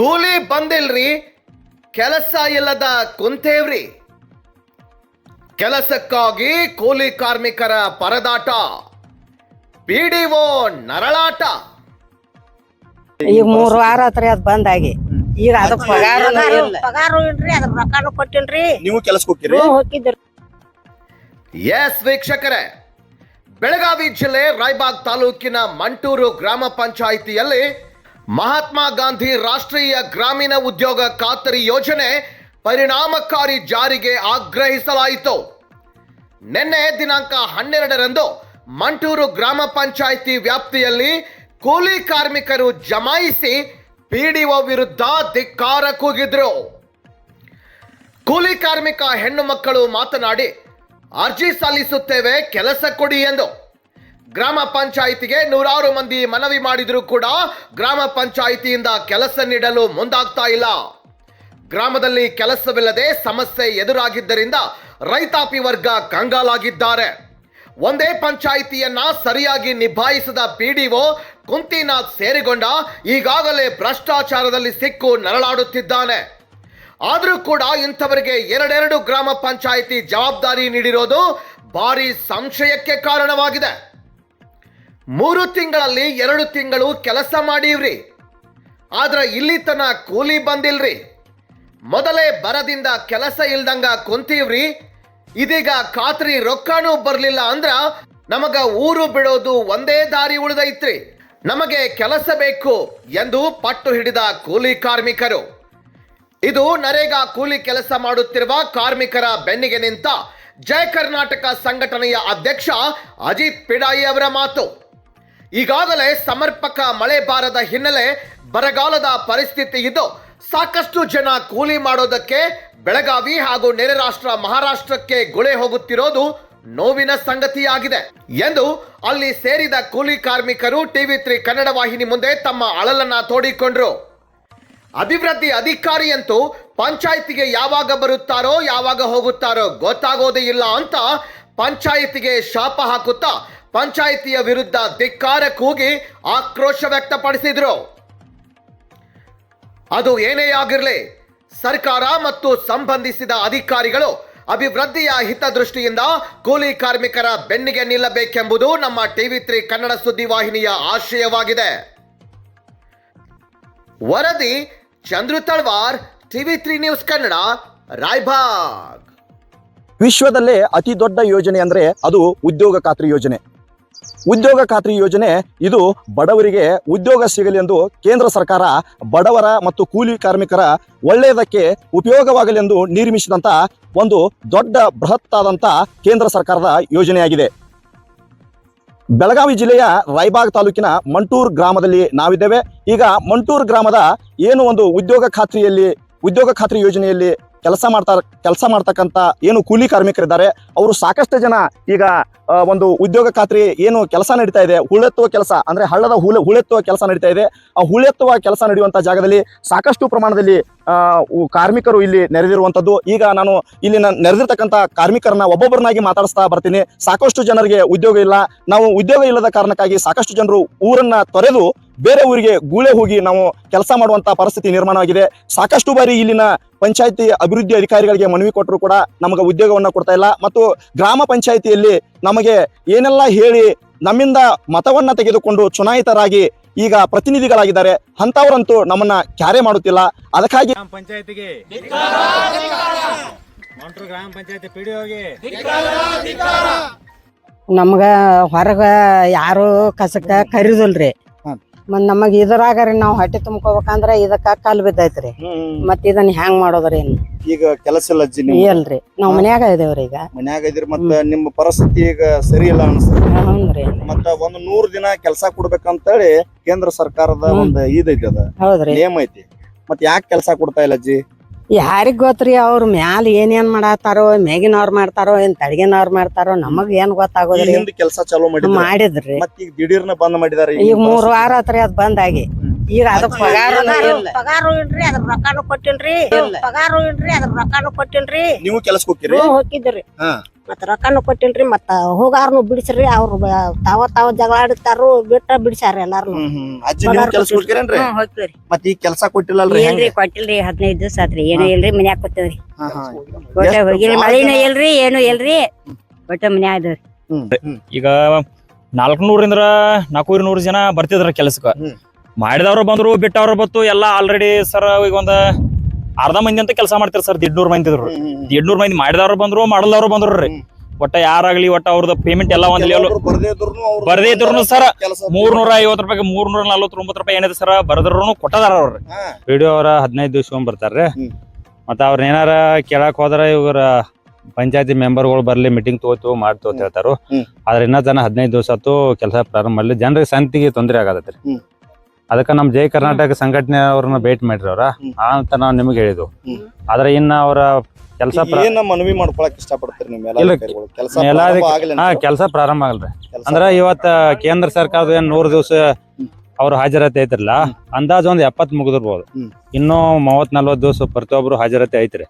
ಕೂಲಿ ಬಂದಿಲ್ರಿ. ಕೆಲಸ ಇಲ್ಲದ ಕುಂತೇವ್ರಿ. ಕೆಲಸಕ್ಕಾಗಿ ಕೂಲಿ ಕಾರ್ಮಿಕರ ಪರದಾಟ. ಪಿಡಿಒ ನರಳಾಟ. ಈಗ ಮೂರು ವಾರ ಆತ್ರಿ ಅದ್ ಬಂದಾಗಿ. ಈಗ ಅದ ಪಗಾರ ಇಲ್ಲ. ಪಗಾರು ಇಲ್ರಿ ಅದ್ರ ರೊಕ್ಕನು ಕೊಟ್ಟಿಲ್ರಿ ನೀವು ಕೆಲಸಕ್ಕೆ ಹೋಗ್ತೀರಿ ಹ್ಮ್, ಹೋಗಿದ್ರಿ. ಎಸ್ ವೀಕ್ಷಕರೇ ಬೆಳಗಾವಿ ಜಿಲ್ಲೆ ರಾಯಬಾಗ್ ತಾಲೂಕಿನ ಮಂಟೂರು ಗ್ರಾಮ ಪಂಚಾಯಿತಿಯಲ್ಲಿ ಮಹಾತ್ಮ ಗಾಂಧಿ ರಾಷ್ಟ್ರೀಯ ಗ್ರಾಮೀಣ ಉದ್ಯೋಗ ಖಾತರಿ ಯೋಜನೆ ಪರಿಣಾಮಕಾರಿ ಜಾರಿಗೆ ಆಗ್ರಹಿಸಲಾಯಿತು. ನಿನ್ನೆ ದಿನಾಂಕ ಹನ್ನೆರಡರಂದು ಮಂಟೂರು ಗ್ರಾಮ ಪಂಚಾಯಿತಿ ವ್ಯಾಪ್ತಿಯಲ್ಲಿ ಕೂಲಿ ಕಾರ್ಮಿಕರು ಜಮಾಯಿಸಿ ಪಿಡಿಒ ವಿರುದ್ಧ ಧಿಕ್ಕಾರ ಕೂಗಿದ್ರು. ಕೂಲಿ ಕಾರ್ಮಿಕ ಹೆಣ್ಣು ಮಕ್ಕಳು ಮಾತನಾಡಿ, ಅರ್ಜಿ ಸಲ್ಲಿಸುತ್ತೇವೆ, ಕೆಲಸ ಕೊಡಿ ಎಂದು. ಗ್ರಾಮ ಪಂಚಾಯಿತಿಗೆ ನೂರಾರು ಮಂದಿ ಮನವಿ ಮಾಡಿದರೂ ಕೂಡ ಗ್ರಾಮ ಪಂಚಾಯಿತಿಯಿಂದ ಕೆಲಸ ನೀಡಲು ಮುಂದಾಗ್ತಾ ಇಲ್ಲ. ಗ್ರಾಮದಲ್ಲಿ ಕೆಲಸವಿಲ್ಲದೆ ಸಮಸ್ಯೆ ಎದುರಾಗಿದ್ದರಿಂದ ರೈತಾಪಿ ವರ್ಗ ಕಂಗಾಲಾಗಿದ್ದಾರೆ. ಒಂದೇ ಪಂಚಾಯಿತಿಯನ್ನ ಸರಿಯಾಗಿ ನಿಭಾಯಿಸಿದ ಪಿಡಿಒ ಕುಂತಿನಾಥ್ ಸೇರಿಕೊಂಡ ಈಗಾಗಲೇ ಭ್ರಷ್ಟಾಚಾರದಲ್ಲಿ ಸಿಕ್ಕು ನರಳಾಡುತ್ತಿದ್ದಾನೆ. ಆದರೂ ಕೂಡ ಇಂಥವರಿಗೆ ಎರಡೆರಡು ಗ್ರಾಮ ಪಂಚಾಯಿತಿ ಜವಾಬ್ದಾರಿ ನೀಡಿರೋದು ಭಾರಿ ಸಂಶಯಕ್ಕೆ ಕಾರಣವಾಗಿದೆ. ಮೂರು ತಿಂಗಳಲ್ಲಿ ಎರಡು ತಿಂಗಳು ಕೆಲಸ ಮಾಡೀವ್ರಿ. ಆದ್ರೆ ಇಲ್ಲಿ ತನ ಕೂಲಿ ಬಂದಿಲ್ರಿ. ಮೊದಲೇ ಬರದಿಂದ ಕೆಲಸ ಇಲ್ದಂಗ ಕುಂತೀವ್ರಿ. ಇದೀಗ ಖಾತ್ರಿ ರೊಕ್ಕನೂ ಬರಲಿಲ್ಲ ಅಂದ್ರ ನಮಗ ಊರು ಬಿಡೋದು ಒಂದೇ ದಾರಿ ಉಳಿದೈತ್ರಿ. ನಮಗೆ ಕೆಲಸ ಬೇಕು ಎಂದು ಪಟ್ಟು ಹಿಡಿದ ಕೂಲಿ ಕಾರ್ಮಿಕರು. ಇದು ನರೇಗಾ ಕೂಲಿ ಕೆಲಸ ಮಾಡುತ್ತಿರುವ ಕಾರ್ಮಿಕರ ಬೆನ್ನಿಗೆ ನಿಂತ ಜಯ ಕರ್ನಾಟಕ ಸಂಘಟನೆಯ ಅಧ್ಯಕ್ಷ ಅಜಿತ್ ಪಿಡಾಯಿ ಅವರ ಮಾತು. ಈಗಾಗಲೇ ಸಮರ್ಪಕ ಮಳೆ ಬಾರದ ಹಿನ್ನೆಲೆ ಬರಗಾಲದ ಪರಿಸ್ಥಿತಿ ಇದ್ದು ಸಾಕಷ್ಟು ಜನ ಕೂಲಿ ಮಾಡೋದಕ್ಕೆ ಬೆಳಗಾವಿ ಹಾಗೂ ನೆರೆ ರಾಷ್ಟ್ರ ಮಹಾರಾಷ್ಟ್ರಕ್ಕೆ ಗುಳೆ ಹೋಗುತ್ತಿರೋದು ನೋವಿನ ಸಂಗತಿಯಾಗಿದೆ. ಎಂದು ಅಲ್ಲಿ ಸೇರಿದ ಕೂಲಿ ಕಾರ್ಮಿಕರು ಟಿವಿ ತ್ರೀ ಕನ್ನಡ ವಾಹಿನಿ ಮುಂದೆ ತಮ್ಮ ಅಳಲನ್ನ ತೋಡಿಕೊಂಡ್ರು. ಅಭಿವೃದ್ಧಿ ಅಧಿಕಾರಿಯಂತೂ ಪಂಚಾಯಿತಿಗೆ ಯಾವಾಗ ಬರುತ್ತಾರೋ ಯಾವಾಗ ಹೋಗುತ್ತಾರೋ ಗೊತ್ತಾಗೋದೇ ಇಲ್ಲ ಅಂತ ಪಂಚಾಯಿತಿಗೆ ಶಾಪ ಹಾಕುತ್ತಾ ಪಂಚಾಯಿತಿಯ ವಿರುದ್ಧ ಧಿಕ್ಕಾರ ಕೂಗಿ ಆಕ್ರೋಶ ವ್ಯಕ್ತಪಡಿಸಿದ್ರು. ಅದು ಏನೇ ಆಗಿರಲಿ, ಸರ್ಕಾರ ಮತ್ತು ಸಂಬಂಧಿಸಿದ ಅಧಿಕಾರಿಗಳು ಅಭಿವೃದ್ಧಿಯ ಹಿತದೃಷ್ಟಿಯಿಂದ ಕೂಲಿ ಕಾರ್ಮಿಕರ ಬೆನ್ನಿಗೆ ನಿಲ್ಲಬೇಕೆಂಬುದು ನಮ್ಮ ಟಿವಿ ತ್ರೀ ಕನ್ನಡ ಸುದ್ದಿವಾಹಿನಿಯ ಆಶಯವಾಗಿದೆ. ವರದಿ, Chandru Talwar, TV three news Kannada Raibag ವಿಶ್ವದಲ್ಲೇ ಅತಿ ದೊಡ್ಡ ಯೋಜನೆ ಅಂದ್ರೆ ಅದು ಉದ್ಯೋಗ ಖಾತ್ರಿ ಯೋಜನೆ. ಉದ್ಯೋಗ ಖಾತ್ರಿ ಯೋಜನೆ. ಇದು ಬಡವರಿಗೆ ಉದ್ಯೋಗ ಸಿಗಲಿ ಎಂದು ಕೇಂದ್ರ ಸರ್ಕಾರ ಬಡವರ ಮತ್ತು ಕೂಲಿ ಕಾರ್ಮಿಕರ ಒಳ್ಳೆಯದಕ್ಕೆ ಉಪಯೋಗವಾಗಲಿ ಎಂದು ನಿರ್ಮಿಸಿದಂತ ಒಂದು ದೊಡ್ಡ ಬೃಹತ್ತಾದಂತ ಕೇಂದ್ರ ಸರ್ಕಾರದ ಯೋಜನೆಯಾಗಿದೆ. ಬೆಳಗಾವಿ ಜಿಲ್ಲೆಯ ರಾಯಬಾಗ್ ತಾಲೂಕಿನ ಮಂಟೂರ್ ಗ್ರಾಮದಲ್ಲಿ ನಾವಿದ್ದೇವೆ. ಈಗ ಮಂಟೂರ್ ಗ್ರಾಮದ ಏನು ಒಂದು ಉದ್ಯೋಗ ಖಾತ್ರಿಯಲ್ಲಿ, ಉದ್ಯೋಗ ಖಾತ್ರಿ ಯೋಜನೆಯಲ್ಲಿ ಕೆಲಸ ಮಾಡ್ತಾ ಕೆಲಸ ಮಾಡ್ತಕ್ಕಂಥ ಏನು ಕೂಲಿ ಕಾರ್ಮಿಕರಿದ್ದಾರೆ, ಅವರು ಸಾಕಷ್ಟು ಜನ ಈಗ ಒಂದು ಉದ್ಯೋಗ ಖಾತ್ರಿ ಏನು ಕೆಲಸ ನಡೀತಾ ಇದೆ, ಹುಳೆತ್ತುವ ಕೆಲಸ, ಅಂದ್ರೆ ಹಳ್ಳದ ಹುಳ, ಹುಳೆತ್ತುವ ಕೆಲಸ ನಡೀತಾ ಇದೆ, ಆ ಹುಳೆತ್ತುವ ಕೆಲಸ ನಡೆಯುವಂಥ ಜಾಗದಲ್ಲಿ ಸಾಕಷ್ಟು ಪ್ರಮಾಣದಲ್ಲಿ ಕಾರ್ಮಿಕರು ಇಲ್ಲಿ ನೆರೆದಿರುವಂತದ್ದು. ಈಗ ನಾನು ಇಲ್ಲಿ ನೆರೆದಿರ್ತಕ್ಕಂಥ ಕಾರ್ಮಿಕರನ್ನ ಒಬ್ಬೊಬ್ಬರನ್ನಾಗಿ ಮಾತಾಡಿಸ್ತಾ ಬರ್ತೀನಿ. ಸಾಕಷ್ಟು ಜನರಿಗೆ ಉದ್ಯೋಗ ಇಲ್ಲ. ನಾವು ಉದ್ಯೋಗ ಇಲ್ಲದ ಕಾರಣಕ್ಕಾಗಿ ಸಾಕಷ್ಟು ಜನರು ಊರನ್ನ ತೊರೆದು ಬೇರೆ ಊರಿಗೆ ಗೂಳೆ ಹೋಗಿ ನಾವು ಕೆಲಸ ಮಾಡುವಂತ ಪರಿಸ್ಥಿತಿ ನಿರ್ಮಾಣವಾಗಿದೆ ಸಾಕಷ್ಟು ಬಾರಿ ಇಲ್ಲಿನ ಪಂಚಾಯತಿ ಅಭಿವೃದ್ಧಿ ಅಧಿಕಾರಿಗಳಿಗೆ ಮನವಿ ಕೊಟ್ಟರು ಕೂಡ ನಮಗೆ ಉದ್ಯೋಗವನ್ನ ಕೊಡ್ತಾ ಇಲ್ಲ. ಮತ್ತು ಗ್ರಾಮ ಪಂಚಾಯಿತಿಯಲ್ಲಿ ನಮಗೆ ಏನೆಲ್ಲ ಹೇಳಿ ನಮ್ಮಿಂದ ಮತವನ್ನ ತೆಗೆದುಕೊಂಡು ಚುನಾಯಿತರಾಗಿ ಈಗ ಪ್ರತಿನಿಧಿಗಳಾಗಿದ್ದಾರೆ. ಅಂತವರಂತೂ ನಮ್ಮನ್ನ ಕ್ಯಾರೆ ಮಾಡುತ್ತಿಲ್ಲ. ಅದಕ್ಕಾಗಿ ಗ್ರಾಮ ಪಂಚಾಯತಿಗೆ. ಮಂಟ್ರು ಗ್ರಾಮ ಪಂಚಾಯತಿ ಪಿ ಡಿ ಹೋಗಿ ನಮ್ಗ ಹೊರಗ ಯಾರು ಕಸಕ್ಕ ಕರಿದಿಲ್ರಿ. ಮತ್ ನಮಗ್ ಇದ್ರಾಗರಿ ನಾವ್ ಹೊಟ್ಟೆ ತುಂಬ್ಕೋಬೇಕಂದ್ರ ಇದಕ್ಕ ಕಾಲ್ ಬಿದ್ದೈತ್ರಿ. ಮತ್ ಇದನ್ನ ಹೆಂಗ್ ಮಾಡೋದ್ರಿ ಇನ್ನು? ಈಗ ಕೆಲಸ ಇಲ್ಲ ಅಜ್ಜಿ ಇಲ್ರಿ. ನಾವ್ ಮನ್ಯಾಗ ಇದೇವ್ರಿ ಈಗ. ಮನ್ಯಾಗ ಇದ್ರಿ ಮತ್ತ ನಿಮ್ಮ ಪರಿಸ್ಥಿತಿ ಈಗ ಸರಿ ಇಲ್ಲ ಅನ್ಸ್ರಿ ಹ್ಞೂನ್ರಿ ಮತ್ತ ಒಂದು ನೂರ್ ದಿನ ಕೆಲಸ ಕೊಡ್ಬೇಕಂತೇಳಿ ಕೇಂದ್ರ ಸರ್ಕಾರದ ಒಂದ್ ಒಂದು ಇದೈತಿ ಅದ. ಹೌದ್ರಿ. ನೇಮ್ ಐತಿ. ಮತ್ ಯಾಕೆ ಕೆಲಸ ಕೊಡ್ತಾ ಇಲ್ಲ ಅಜ್ಜಿ? ಯಾರಿಗ್ ಗೊತ್ತ್ರಿ ಅವ್ರ ಮ್ಯಾಲ ಏನೇನ್ ಮಾಡತ್ತಾರೋ ಮೇಗಿನವ್ರ ಮಾಡ್ತಾರೋ ಏನ್ ತಡಗಿನವ್ರ ಮಾಡ್ತಾರೋ ನಮಗ್ ಏನ್ ಗೊತ್ತಾಗೋದ್ರಿ? ಹಿಂದ್ ಕೆಲಸ ಚಾಲೂ ಮಾಡಿದ್ರ? ಮಾಡಿದ್ರಿ. ಮತ್ ಈಗ ದಿಢೀರ್ನ ಬಂದ್ ಮಾಡಿದಾರೆ ಈಗ ಮೂರ್ ವಾರ ಆತ್ರಿ ಅದ್ ಬಂದಾಗಿ. ಈಗ ಅದ ಪಗಾರ ಇಲ್ಲ. ಪಗಾರು ಇಲ್ರಿ ಅದ್ರ ರೊಕ್ಕನು ಕೊಟ್ಟಿಲ್ರಿ. ಪಗಾರು ಇಲ್ರಿ ಅದ್ರ ರೊಕ್ಕನು ಕೊಟ್ಟಿಲ್ರಿ. ನೀವು ಕೆಲಸ ಹೋಗ್ತೀರಿ? ಹೋಗಿದ್ರಿ ಹಾ. ಮತ್ತ ರೊಕ್ಕನು ಕೊಟ್ಟಿಲ್ರಿ ಮತ್ತ ಹೋಗಾರ್ನು ಬಿಡಿಸ್ರಿ ಅವ್ರು ತಾವ ತಾವ ಜಗಳ ಆಡುತ್ತಾರು ಬಿಟ್ಟ ಬಿಡಿಸ್ಯಾರ ಎಲ್ಲಾರು ಅಜ್ಜಿ ನೀವು ಕೆಲ್ಸ ಹೋಗ್ತೀರೇನ್ರಿ ಹೋಗ್ತೀವ್ರಿ. ಮತ್ ಈ ಕೆಲಸ ಕೊಟ್ಟಿಲ್ಲಲ್ರಿ ಏನ್ರಿ ಕೊಟ್ಟಿಲ್ರಿ ಹದಿನೈದು ದಿವಸ ಆತ್ರಿ. ಏನು ಇಲ್ರಿ ಮನ್ಯಾಗ ಕೂತೇವ್ರಿ. ಒಟ್ಟ ಹೋಗಿಲ್ಲ ಮಳಿನೂ ಇಲ್ರಿ ಏನು ಇಲ್ರಿ. ಒಟ್ಟ ಮನ್ಯಾಗ ಇದ್ರಿ. ಈಗ ನಾಲ್ಕುನೂರಿಂದ ನಾಲ್ಕೂರಿ ನೂರು ಜನ ಬರ್ತಿದ್ರ ಕೆಲ್ಸಕ್ಕ. ಮಾಡಿದವ್ರು ಬಂದ್ರು ಬಿಟ್ಟವ್ರು ಬತ್ತು ಎಲ್ಲ ಆಲ್ರೆಡಿ ಸರ್ ಈಗ ಒಂದ ಅರ್ಧ ಮಂದಿ ಅಂತ ಕೆಲಸ ಮಾಡ್ತಾರೆ ಸರ್ ದಿಡ್ನೂರ್ ಮಂದಿ ಇದ್ರು. ದಿಡ್ನೂರ್ ಮಂದಿ ಮಾಡಿದವ್ರು ಬಂದ್ರು ಮಾಡಲ್ದವ್ರು ಬಂದ್ರು ರೀ. ಒಟ್ಟ ಯಾರಾಗ್ಲಿ ಒಟ್ಟ ಅವ್ರದ್ದು ಪೇಮೆಂಟ್ ಎಲ್ಲ ಒಂದ್ ಬರ್ದೇ ಇದ್ರುನು ಸರ್ ಬರ್ದೇ ಇದ್ರುನು ಸರ ಕೆಲಸ ಮೂರ್ನೂರ ಐವತ್ತು ರೂಪಾಯಿ ಮೂರ್ನೂರ ನಲ್ವತ್ತೊಂಬತ್ತು ರೂಪಾಯಿ ಏನಿದೆ ಸರ್ ಬರದ್ರು ಕೊಟ್ಟದಾರ ಅವ್ರಿ. ವಿಡಿಯೋ ಅವರ ಹದಿನೈದು ದಿವ್ಸ ಬರ್ತಾರ್ರಿ. ಮತ್ತ ಅವ್ರ ಏನಾರ ಕೇಳಕ್ ಹೋದ್ರ ಇವ್ರ ಪಂಚಾಯತಿ ಮೆಂಬರ್ಗಳು ಬರ್ಲಿ ಮೀಟಿಂಗ್ ತಗೋತು ಮಾಡ್ತು ಅಂತ ಹೇಳ್ತಾರು ಆದ್ರೆ ಇನ್ನ ತನ ಹದಿನೈದು ದಿವಸ ಆತು ಕೆಲಸ ಪ್ರಾರಂಭ ಮಾಡಲಿ ಜನರಿಗೆ ಸಂತಿಗೆ ತೊಂದರೆ ಆಗತೈತ್ರಿ ಹ್ಮ್. ಅದಕ್ಕ ನಮ್ ಜೈ ಕರ್ನಾಟಕ ಸಂಘಟನೆ ಅವ್ರನ್ನ ಭೇಟಿ ಮಾಡ್ರಿ ಅವ್ರ. ಆ ಅಂತ ನಾವು ನಿಮ್ಗೆ ಹೇಳಿದ್ವು. ಆದ್ರೆ ಇನ್ನ ಅವರ ಕೆಲಸ ಮನವಿ ಮಾಡ್ಕೊಳಕ್ ಇಷ್ಟಪಡ್ತೀರಿ ಕೆಲಸ ಪ್ರಾರಂಭ ಆಗಲ್ರಿ. ಅಂದ್ರ ಇವತ್ತ ಕೇಂದ್ರ ಸರ್ಕಾರದ ಏನ್ ನೂರ್ ದಿವಸ ಅವ್ರು ಹಾಜರಾತಿ ಐತ್ರಲ್ಲ ಅಂದಾಜ್ ಒಂದ್ ಎಪ್ಪತ್ ಮುಗಿದಿರ್ಬೋದು. ಇನ್ನೂ ಮೂವತ್ ನಲ್ವತ್ ದಿವಸ ಪ್ರತಿಯೊಬ್ರು ಹಾಜರಾತಿ ಐತ್ರಿ.